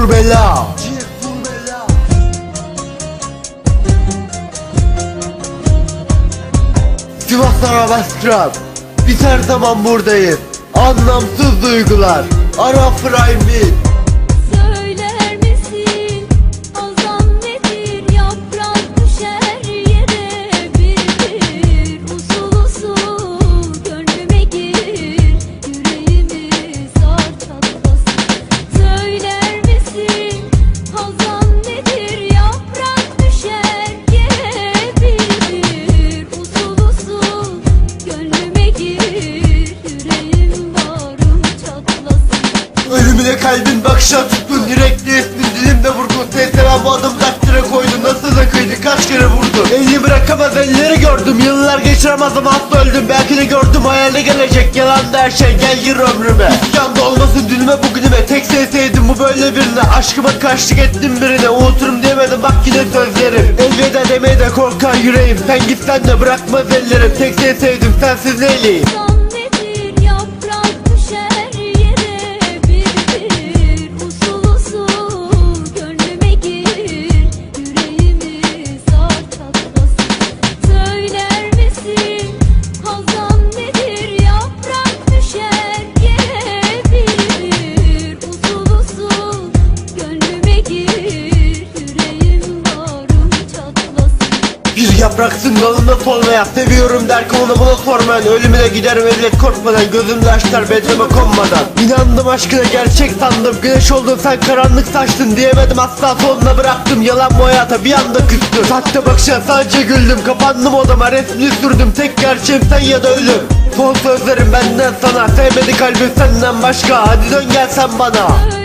vur bela Sivaslara bastıram Biz her zaman buradayız. Anlamsız duygular. Ara Prime'i Söyler Ölümüne kalbin bakışa tuttun Yürekli ismin dilimde vurdun. Tesera bu adım kaç lira koydun Nasıl da kıydı kaç kere vurdun. Elini bırakamaz elleri gördüm. Yıllar geçiremez ama asla öldüm. Belki de gördüm hayalde gelecek. Yalan da her şey gel gir ömrüme. İskanda olmasın dünüme bugünüme. Tek seni sevdim bu böyle birine. Aşkıma karşılık ettim birine. Unuturum diyemedim bak yine sözlerim Elveda demeye de korkan yüreğim. Sen gitsen de bırakmaz ellerim. Tek seni sevdim sensiz neyleyim Bir yapraksın dalında solmaya Seviyorum derken ona buna sormayan Ölümüne giderim elbet korkmadan. Gözümde aşklar bedrime konmadan. İnandım aşkına gerçek sandım. Güneş oldun sen karanlık saçtın. Diyemedim asla sonuna bıraktım. Yalan bu hayata bir anda küstüm. Sahte bakışa sadece güldüm. Kapandım odama resmini sürdüm. Tek gerçeğim sen ya da ölüm. Son sözlerim benden sana. Sevmedi kalbim senden başka. Hadi dön gel sen bana